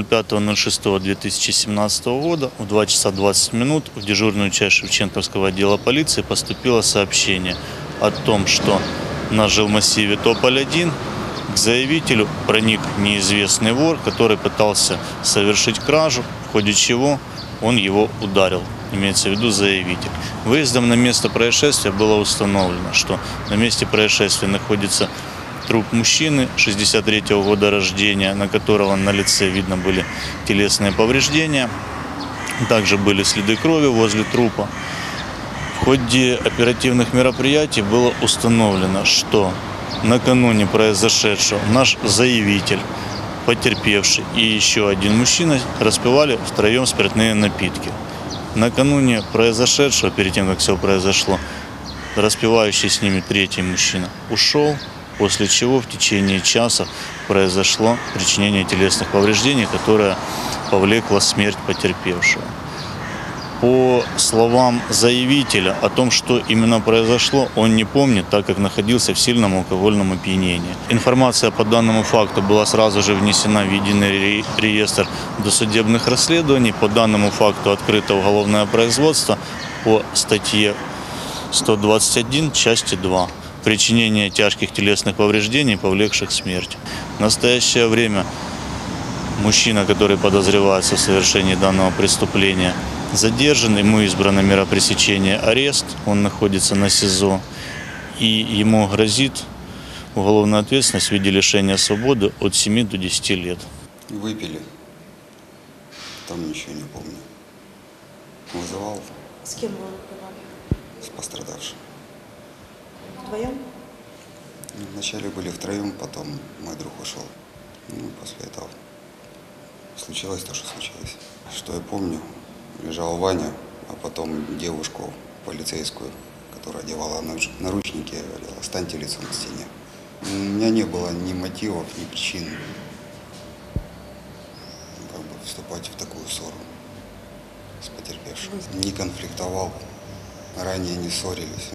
05.06.2017 года в 2 часа 20 минут в дежурную часть Шевченковского отдела полиции поступило сообщение о том, что на жилмассиве Тополь-1 к заявителю проник неизвестный вор, который пытался совершить кражу, в ходе чего он его ударил, имеется в виду заявитель. Выездом на место происшествия было установлено, что на месте происшествия находится труп мужчины 63 года рождения, на которого на лице видно были телесные повреждения. Также были следы крови возле трупа. В ходе оперативных мероприятий было установлено, что накануне произошедшего наш заявитель, потерпевший и еще один мужчина распивали втроем спиртные напитки. Накануне произошедшего, перед тем, как все произошло, распивающий с ними третий мужчина ушел, после чего в течение часа произошло причинение телесных повреждений, которое повлекло смерть потерпевшего. По словам заявителя о том, что именно произошло, он не помнит, так как находился в сильном алкогольном опьянении. Информация по данному факту была сразу же внесена в единый ре- реестр досудебных расследований. По данному факту открыто уголовное производство по статье 121 части 2 причинение тяжких телесных повреждений, повлекших смерть. В настоящее время мужчина, который подозревается в совершении данного преступления, задержан, ему избрана мера пресечения арест, он находится на СИЗО, и ему грозит уголовная ответственность в виде лишения свободы от 7 до 10 лет. Выпили. Там ничего не помню. Вызывал С кем вы выпивали? с пострадавшим. Вдвоем? Ну, Вначале были втроем, потом мой друг ушел. Ну, после этого случилось то, что случилось. Что я помню, лежал Ваня, а потом девушку полицейскую, которая одевала наруч- наручники, говорила, станьте лицом к стене. У меня не было ни мотивов, ни причин ну, как бы вступать в такую ссору с потерпевшим. Не конфликтовал, ранее не ссорились.